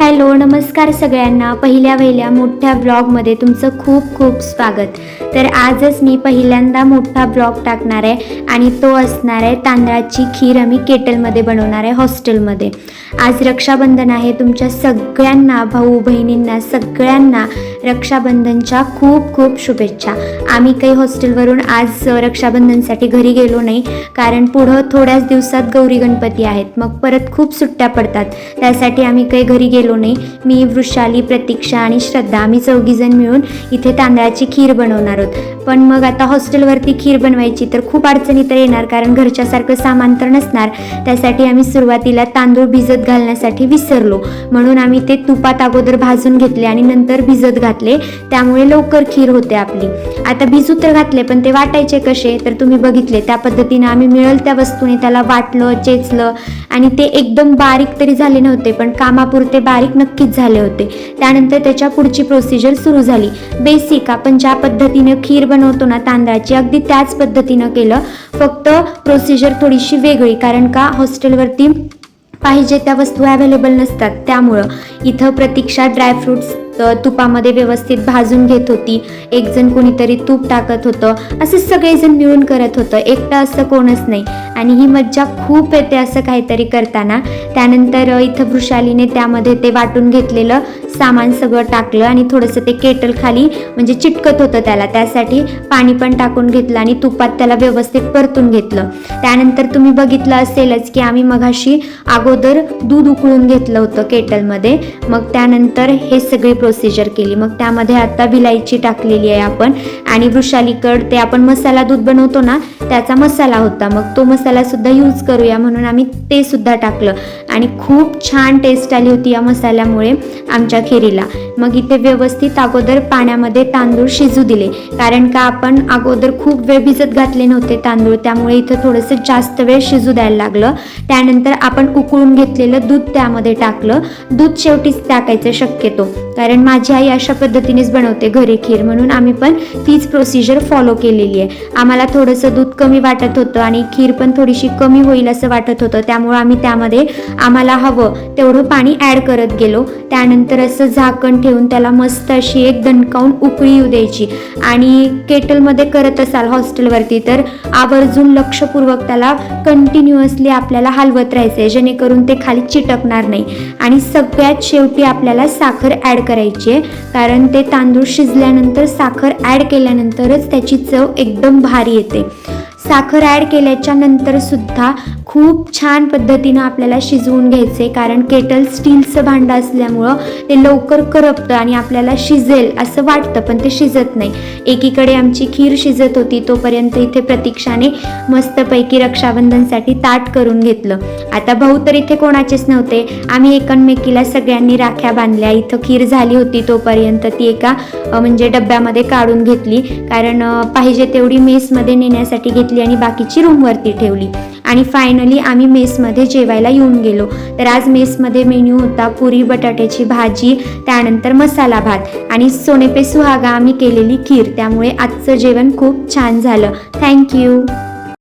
Hello नमस्कार सगळ्यांना. पहिल्या वहिल्या मोठ्या ब्लॉगमध्ये तुमचं खूप खूप स्वागत. तर आजच मी पहिल्यांदा मोठा ब्लॉग टाकणार आहे आणि तो असणार आहे तांदळाची खीर आम्ही केटलमध्ये बनवणार आहे हॉस्टेलमध्ये. आज रक्षाबंधन आहे. तुमच्या सगळ्यांना भाऊ बहिणींना सगळ्यांना रक्षाबंधनच्या खूप खूप शुभेच्छा. आम्ही काही हॉस्टेलवरून आज रक्षाबंधनसाठी घरी गेलो नाही कारण पुढं थोड्याच दिवसात गौरी गणपती आहेत. मग परत खूप सुट्ट्या पडतात. त्यासाठी आम्ही काही घरी गेलो नाही. मी वृषाली प्रतीक्षा आणि श्रद्धा आम्ही चौघीजण मिळून इथे तांदळाची खीर बनवणार आहोत. पण मग आता हॉस्टेलवरती खीर बनवायची तर खूप अडचणी तर येणार कारण घरच्यासारखं सामान तर नसणार. त्यासाठी आम्ही सुरुवातीला तांदूळ भिजत घालण्यासाठी विसरलो. म्हणून आम्ही ते तुपात अगोदर भाजून घेतले आणि नंतर भिजत घातले. त्यामुळे लवकर खीर होते आपली. आता भिजू तर घातले पण ते वाटायचे कसे? तर तुम्ही बघितले त्या पद्धतीने आम्ही मिळेल त्या वस्तूने त्याला वाटलं चेचलं आणि ते एकदम बारीक तरी झाले नव्हते पण कामापुरते बारीक नक्कीच झाले होते. त्यानंतर त्याच्या पुढची प्रोसिजर सुरू झाली. बेसिक आपण ज्या पद्धतीनं खीर बनवतो ना तांदळाची अगदी त्याच पद्धतीनं केलं. फक्त प्रोसिजर थोडीशी वेगळी कारण का? हॉस्टेलवरती पाहिजे त्या वस्तू अवेलेबल नसतात. त्यामुळं इथं प्रतीक्षा ड्रायफ्रुट्स तुपामध्ये व्यवस्थित भाजून घेत होती. एक जण कोणीतरी तूप टाकत होतं. असं सगळेजण मिळून करत होतं. एकटं असं कोणच नाही. आणि ही मज्जा खूप येते असं काहीतरी करताना. त्यानंतर इथं वृषालीने त्यामध्ये ते वाटून घेतलेलं सामान सगळं टाकलं आणि थोडंसं ते केटल खाली म्हणजे चिटकत होतं त्याला. त्यासाठी पाणी पण टाकून घेतलं आणि तुपात त्याला व्यवस्थित परतून घेतलं. त्यानंतर तुम्ही बघितलं असेलच की आम्ही मघाशी अगोदर दूध उकळून घेतलं होतं केटलमध्ये. मग त्यानंतर हे सगळे प्रोसिजर केली. मग त्यामध्ये आता विलायची टाकलेली आहे आपण आणि वृषालीकड ते आपण मसाला दूध बनवतो ना त्याचा मसाला होता. मग तो मसाला सुद्धा यूज करूया म्हणून आम्ही ते सुद्धा टाकलं. आणि खूप छान टेस्ट आली होती या मसाल्यामुळे आमच्या खिरीला. मग इथे व्यवस्थित अगोदर पाण्यामध्ये तांदूळ शिजू दिले. कारण का आपण अगोदर खूप वेळ भिजत घातले नव्हते तांदूळ त्यामुळे इथं थोडंसं जास्त वेळ शिजू द्यायला लागलं. त्यानंतर आपण उकळून घेतलेलं दूध त्यामध्ये टाकलं. दूध शेवटीच टाकायचं शक्यतो. कारण माझी आई अशा पद्धतीनेच बनवते घरी खीर म्हणून. आम्ही पण तीच प्रोसिजर फॉलो केलेली आहे. आम्हाला थोडंसं दूध कमी वाटत होतं आणि खीर पण थोडीशी कमी होईल असं वाटत होतं. त्यामुळं आम्ही त्यामध्ये आम्हाला हवं तेवढं पाणी ॲड करत गेलो. त्यानंतर असं झाकण ठेवून त्याला मस्त अशी एक दणकावून उकळी येऊ द्यायची. आणि केटलमध्ये करत असाल हॉस्टेलवरती तर आवर्जून लक्षपूर्वक त्याला कंटिन्युअसली आपल्याला हलवत राहायचं आहे जेणेकरून ते खाली चिटकणार नाही. आणि सगळ्यात शेवटी आपल्याला साखर ॲड करायची आहे कारण ते तांदूळ शिजल्यानंतर साखर ॲड केल्यानंतरच त्याची चव एकदम भारी येते. साखर ॲड केल्याच्यानंतर सुद्धा खूप छान पद्धतीनं आपल्याला शिजवून घ्यायचे कारण केटल स्टीलचं भांडं असल्यामुळं ते लवकर करपतं आणि आपल्याला शिजेल असं वाटतं पण ते शिजत नाही. एकीकडे आमची खीर शिजत होती तोपर्यंत इथे प्रतीक्षाने मस्तपैकी रक्षाबंधनसाठी ताट करून घेतलं. आता भाऊ तर इथे कोणाचेच नव्हते. आम्ही एकमेकीला सगळ्यांनी राख्या बांधल्या. इथं खीर झाली होती तोपर्यंत ती एका म्हणजे डब्यामध्ये काढून घेतली. कारण पाहिजे तेवढी मेसमध्ये नेण्यासाठी घेतली घेतली आणि बाकीची रूमवरती ठेवली. आणि फायनली आम्ही मेसमध्ये जेवायला येऊन गेलो. तर आज मेसमध्ये मेन्यू होता पुरी बटाट्याची भाजी त्यानंतर मसाला भात आणि सोनेपे सुहागा आम्ही केलेली खीर. त्यामुळे आजचं जेवण खूप छान झालं. थँक्यू